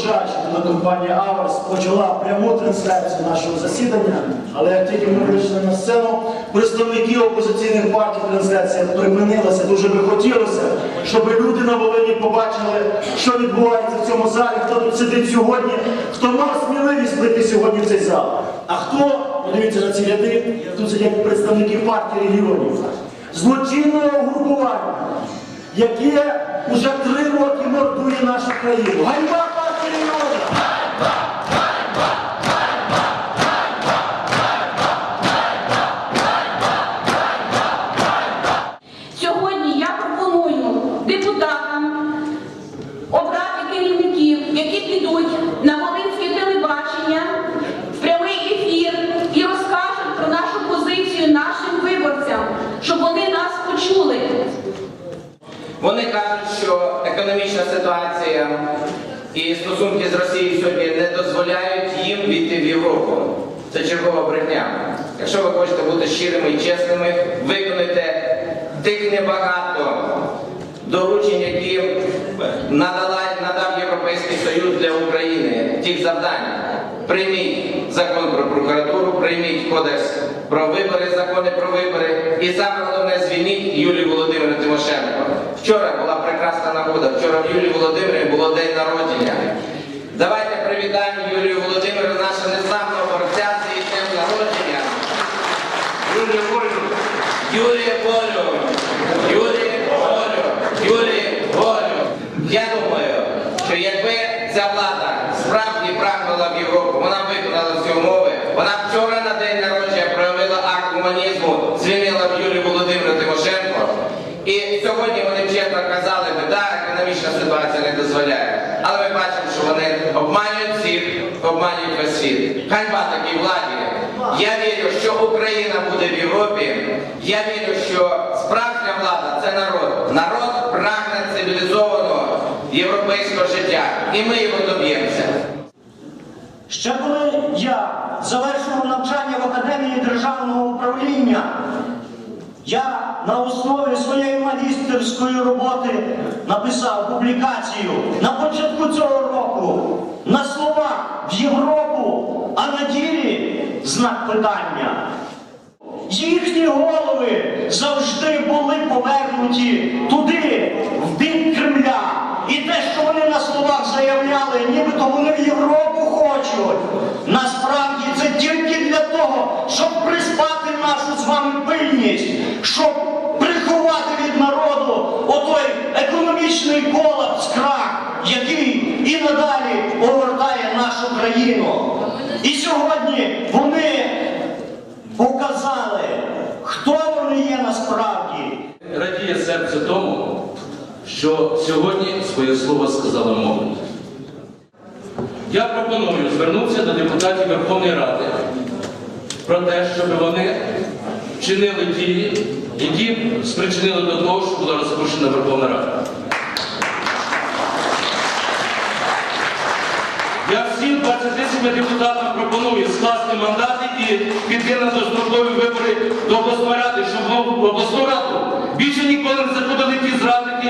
що телекомпанія Аверс почала пряму трансляцію нашого засідання, але як тільки ми вийшли на сцену, представники опозиційних партій трансляція припинилася. Дуже би хотілося, щоб люди на Волині побачили, що відбувається в цьому залі, хто тут сидить сьогодні, хто мав сміливість прийти сьогодні в цей зал. А хто, подивіться на ці ряди, тут сидять представники партії регіонів, злочинного угрупування, яке уже три роки мордує нашу країну. Ганьба партії регіонів! Сьогодні я пропоную депутатам обрати керівників, які підуть на Волинське телебачення в прямий ефір і розкажуть про нашу позицію нашим виборцям, щоб вони нас почули. Вони кажуть, що економічна ситуація і стосунки з Росією сьогодні не дозволяють їм війти в Європу. Це чергова брехня. Якщо ви хочете бути щирими і чесними, виконуйте тих небагато доручень, які надав Європейський Союз для України, тих завдань. Прийміть закон про прокуратуру, прийміть кодекс про вибори, закони про вибори. І саме головне звільніть Юлію Володимиру Тимошенко. Вчора була прекрасна нагода. Вчора в Юлії Володимирівні було день народження. Давайте привітаємо Юлію Володимирівну, нашого незламного борця з її днем народження. Юлію Волю, Юлію Волю, Юлію Волю, Юлію Волю. Я думаю, що якби ця влада справді прагнула в Європу, вона виконала всі умови. Вона вчора на день народження проявила акт гуманізму, звільнила б Юлію Володимиру Тимошенко. І сьогодні вони б чесно казали би, так, економічна ситуація не дозволяє. Але ми бачимо, що вони обманюють всіх, обманюють весь. Ганьба такій владі. Я вірю, що Україна буде в Європі. Я вірю, що справжня влада це народ. Народ прагне цивілізованого європейського життя. І ми його доб'ємося. Ще коли я завершував навчання в Академії державного управління, я на основі своєї магістерської роботи написав публікацію на початку цього року на словах в Європу, а на ділі знак питання. Їхні голови завжди були повернуті туди, в бік Кремля. І те, що вони на словах заявляли, нібито вони в Європу хочуть. Насправді це тільки для того, щоб приспати нашу з вами пильність, щоб приховати від народу отой економічний колапс, крах, який і надалі огортає нашу країну. І сьогодні показали, хто вони є насправді. Радіє серце тому, що сьогодні своє слово сказала молодь. Я пропоную звернутися до депутатів Верховної Ради про те, щоб вони вчинили дії, які спричинили до того, що була розпущена Верховна Рада. Я всім 28 депутатам пропоную скласти мандати піти на дострокові вибори до обласної ради, щоб обласну раду більше ніколи не заходили ті зрадники,